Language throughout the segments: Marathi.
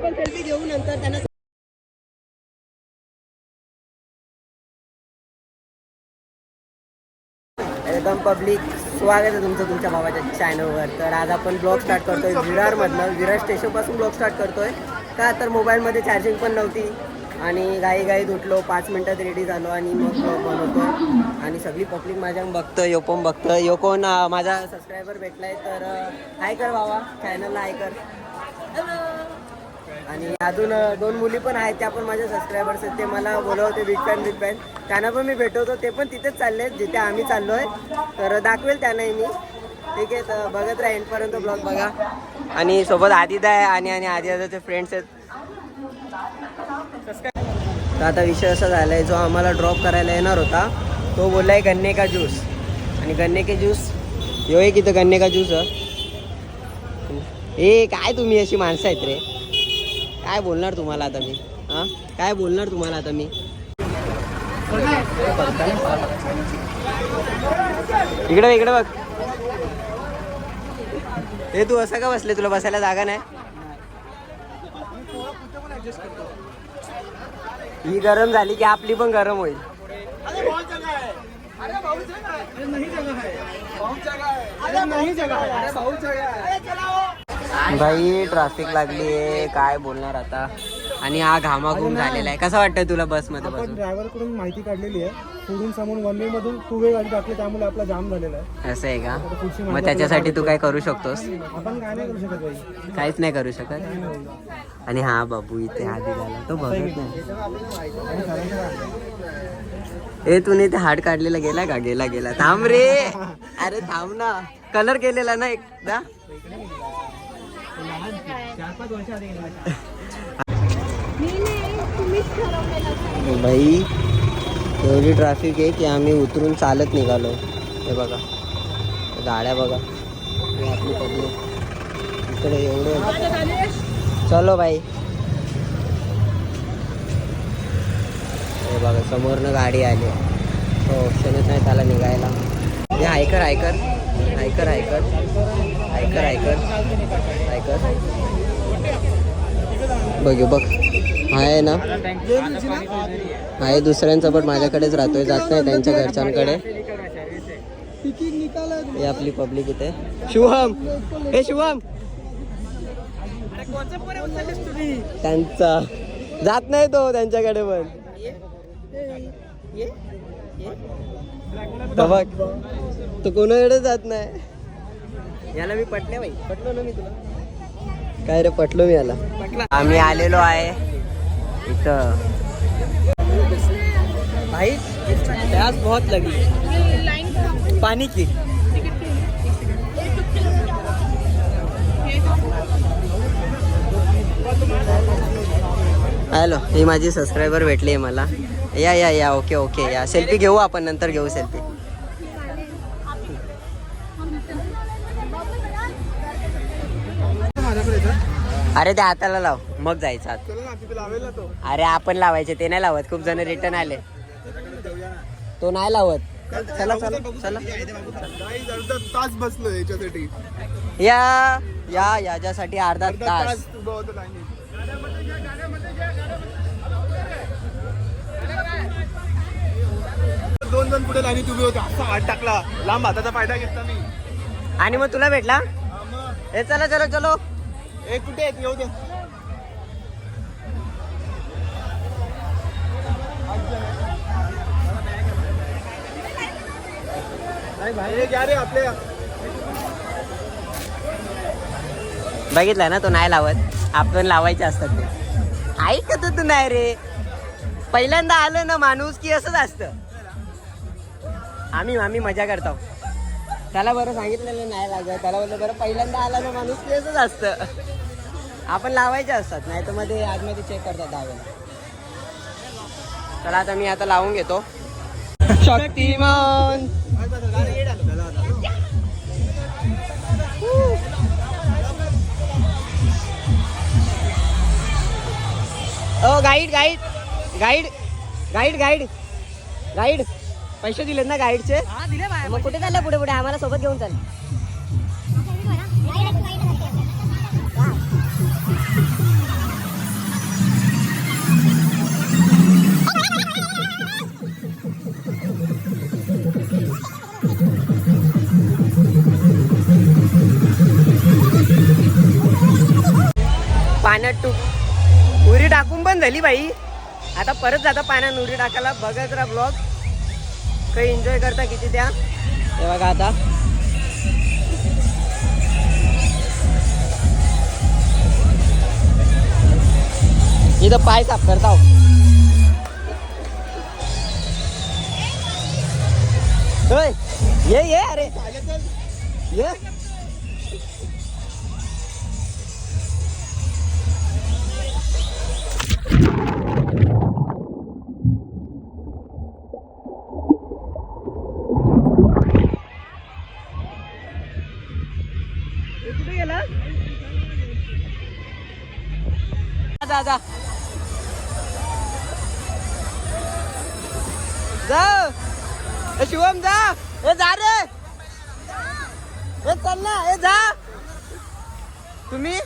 आपण सेल्फी घेऊ नंतर त्यांना एकदम पब्लिक स्वागत आहे तुमचं तुमच्या भावाच्या चॅनलवर तर आज आपण ब्लॉग स्टार्ट करतोय विरारमधनं विरार स्टेशनपासून ब्लॉग स्टार्ट करतोय. का तर मोबाईलमध्ये चार्जिंग पण नव्हती. आणि गाई गाईत उठलो. पाच मिनटात रेडी झालो आणि मग ब्लॉग बनवतो आणि सगळी पब्लिक माझ्या बघतोय यो पण बघतोय. यो कोण? माझा सबस्क्रायबर भेटलाय. तर हाय कर बाबा चॅनलला हाय कर. आणि अजून दोन मुली पण आहेत त्या पण माझ्या सबस्क्रायबर्स आहेत. ते मला बोलवते बिग फॅन बिग फॅन त्यांना पण मी भेटवतो ते पण तिथेच चालले आहेत जिथे आम्ही चाललो आहे तर दाखवेल त्यांनाही मी. ठीक आहे तर बघत राहा एंडपर्यंत ब्लॉग बघा. आणि सोबत आदिदा आहे आणि आणि आदिदाचे फ्रेंड्स आहेत. तर आता विषय असा झाला आहे जो आम्हाला ड्रॉप करायला येणार होता. तो बोलला आहे गन्ने का ज्यूस आणि गन्ने के ज्यूस येऊ एक इथं गन्ने का ज्यूस ए काय तुम्ही अशी माणसं आहेत रे? काय बोलणार तुम्हाला आता मी? हा? काय बोलणार तुम्हाला आता मी? इकडे इकडे बघ. हे तू असं का बसले? तुला बसायला जागा नाही? ही गरम झाली की आपली पण गरम होईल. भाई ट्रॅफिक लागली आहे. काय बोलणार आता? आणि हा घामाघूम झालेला आहे. कसं वाटतंय तुला बसमध्ये आपण बसून? ड्रायव्हरकडून माहिती काढलेली आहे. पुढून समोर वन वे मधून टू वे गाडी टाकली त्यामुळे आपला जाम झालेला आहे. असं आहे का? मग त्याच्यासाठी तू काय करू शकतोस? आपण काय नाही करू शकत काहीच नाही करू शकत? आणि हा बाबू इथे आधी झाला. तो बघत नाही. ए तूने ते हाड काढलेला गेला का? गेला गेला. थांब रे. अरे थांब ना. कलर केलेला ना एकदा. भाई एवढी ट्रॅफिक आहे की आम्ही उतरून चालत निघालो. हे बघा. गाड्या बघा. आपली पब्लिक. इकडे एवढे. चलो भाई. हे बघा समोरनं गाडी आली. तो ऑप्शनच नाही त्याला निघायला. हे ऐकर ऐकर ऐकर ऐकर ऐकर ऐकर ऐकर बघ बघ. आहे ना? आहे दुसऱ्यांचा पण माझ्याकडेच राहतोय जात नाही त्यांच्या घरच्यांकडे. हे आपली पब्लिक इथे. शुभम! हे शुभम! त्यांचा. जात नाही तो त्यांच्याकडे पण. बघ तो कोणाकडे जात नाही? याला मी पटले बाई. पटलो ना मी तुला. काय रे पटलो मी याला. आम्ही आलेलो आहे इथं. भाई प्यास बहुत लगी. पानी की? हॅलो ही माझी सबस्क्रायबर भेटली आहे मला. या या या ओके ओके या. सेल्फी घेऊ आपण नंतर घेऊ सेल्फी अरे ते हाताला लाव. मग जायचं अरे आपण लावायचे ते नाही लावत. खूप जण रिटर्न आले. तो नाही लावत. चला चला चला तास बसलो याच्यासाठी. या या याच्यासाठी अर्धा तास. दोन जण पुढे लाईनीत उभे होते. असा हात टाकला. लांब हाताचा फायदा घेतला मी. आणि मग तुला भेटला. हे चला चलो चलो. ए कुठे आहेत? येऊ दे. नाही आपल्या. बघितलं ना तो नाही लावत. आपण लावायचे असतात ते. ऐकत तू नाही रे. पहिल्यांदा आलं ना माणूस की असंच असतं. आम्ही आम्ही मजा करतो. त्याला बरं सांगितलेलं नाही लागत. त्याला बोललं बरं पहिल्यांदा आला ना माणूस तेच असतं. आपण लावायचे असतात नाही तर मध्ये आतमध्ये चेक करतात दहावेला चला आता मी आता लावून घेतो. Shaktimaan. Oh guide guide guide guide guide guide पैसे दिलेत ना गाईडचे? मग कुठे चाललं पुढे पुढे? आम्हाला सोबत घेऊन चाल. पाण्यात टू उरी टाकून पण झाली बाई. आता परत जाता पाण्यात उरी टाकायला. बघत राहा ब्लॉग काही एन्जॉय करता किती त्या? हे आता. पाय साफ़ करता हो. ये ये, अरे. ये. कुठे ए शिवम जा. ए जा रे. ए चल ना. ए जा. तुम्ही?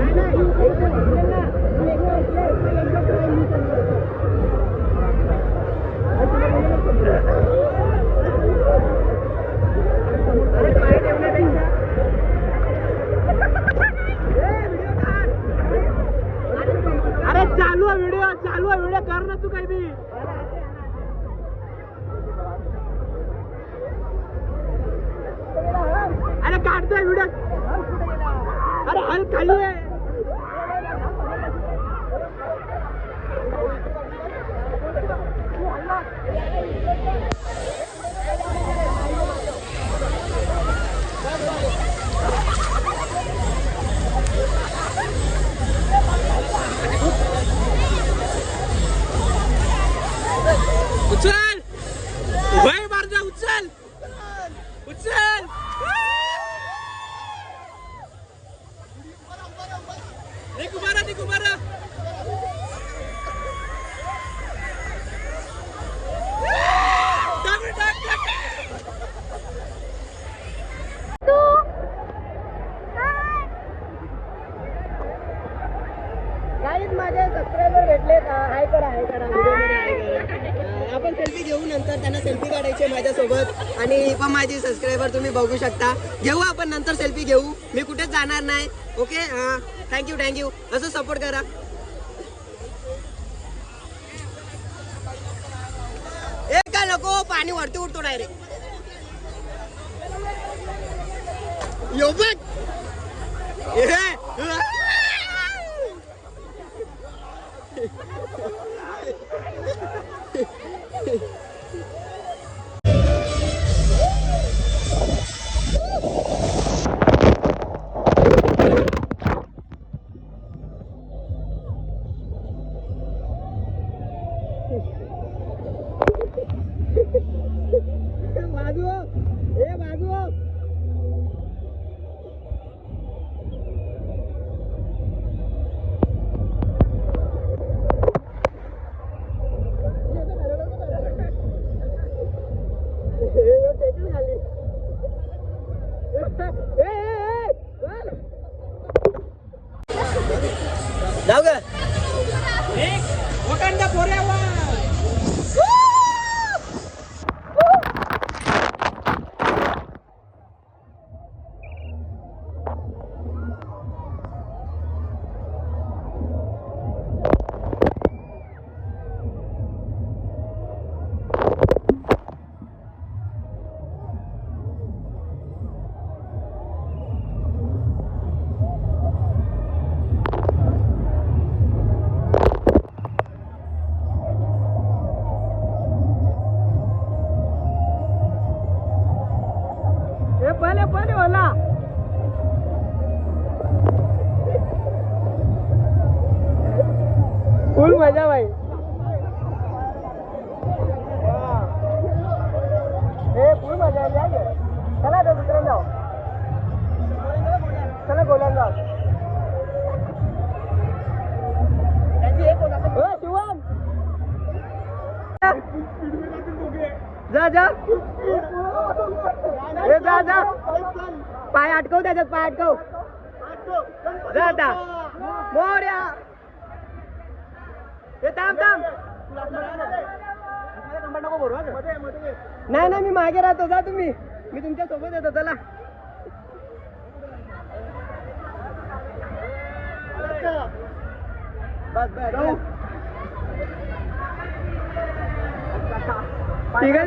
अरे बघू शकता. घेऊ आपण नंतर सेल्फी घेऊ. मी कुठेच जाणार नाही. Okay thank you thank you असं सपोर्ट करा. ए का नको? पाणी वरती उडतो डायरेक्ट यो बघ. नाही नाही मी मागे राहतो. जा तुम्ही. मी तुमच्यासोबत येतो. चला. बस ठीक आहे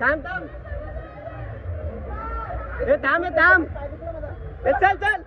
थांब थांब. ए थांब ए थांब. चल चल.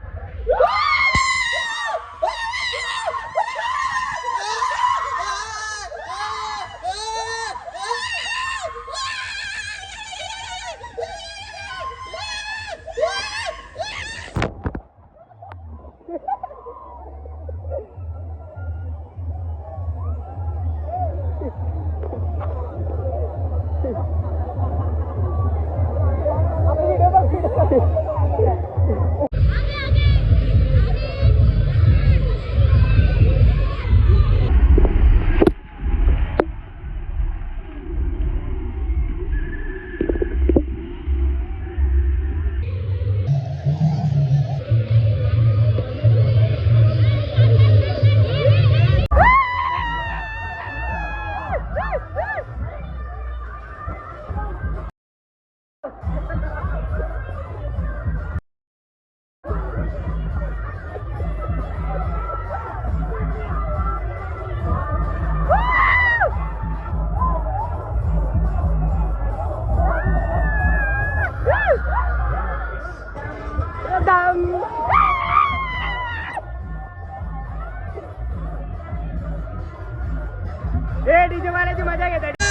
डीजे वाल्याची मजा घेतात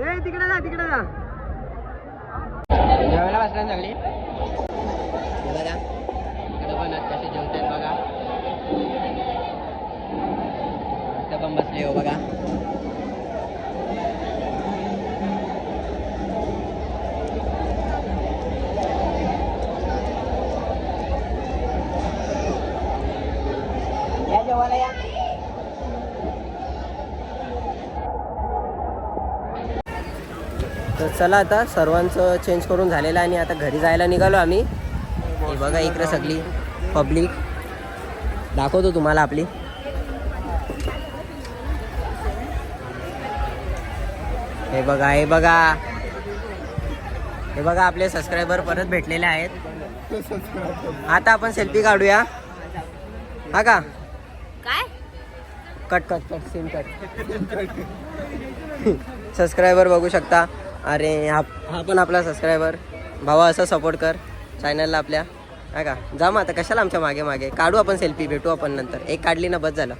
ए तिकडे जा तिकडे जा. जेवायला बसला ना सगळी? बघा इकडे पण कसे जेवतात बघा. इथं पण बसले हो बघा. तर चला आता सर्वांचं चेंज करून झालेलं आहे आणि आता घरी जायला निघालो आम्ही. हे बघा इकडे सगळी पब्लिक दाखवतो तुम्हाला आपली. हे बघा हे बघा. हे बघा आपले सबस्क्रायबर परत भेटलेले आहेत. आता आपण सेल्फी काढूया. हा का? काय? Cut cut cut scene cut subscriber बघू शकता. अरे हा हा पण आपला सबस्क्रायबर भावा असं सपोर्ट कर चॅनलला आपल्या. हा का? जा मग आता कशाला आमच्या मागे मागे? काढू आपण सेल्फी भेटू आपण नंतर. एक काढली ना बस झालं.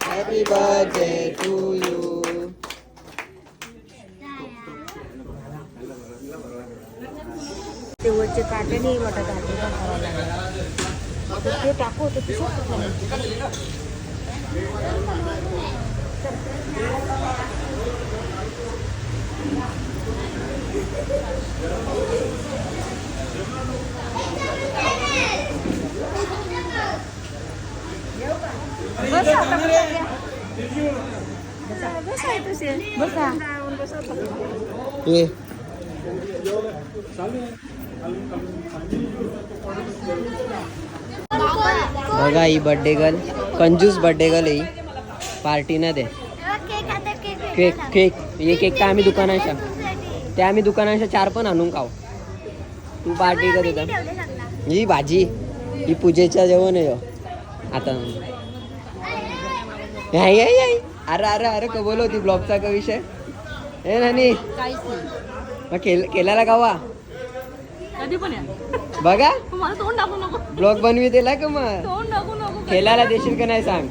Happy birthday to ते वरचे काटे नाही वाटत आहे पण करावं लागेल तर ते टाकू तर तसंच बसा ये बघा ही बर्थडे गर्ल कंजूस बर्थडे गर्ल ही. पार्टी ना दे केक केक हे केक तर आम्ही दुकानाच्या. ते आम्ही दुकानाच्या चार पण आणून खाऊ. तू पार्टी कर तिथं ही भाजी. ही पूजेच्या जेवण आहे ह्यो. आता. हाय. अरे अरे अरे कबोल होती ब्लॉगचा का विषय? ए नानी. मग केल केल्याला गावा. कधी पण या. बघा. मला तोंड टाकू नको. ब्लॉग बनवी दिला का मग? तोंड टाकू नको खेळायला देशील का नाही सांग.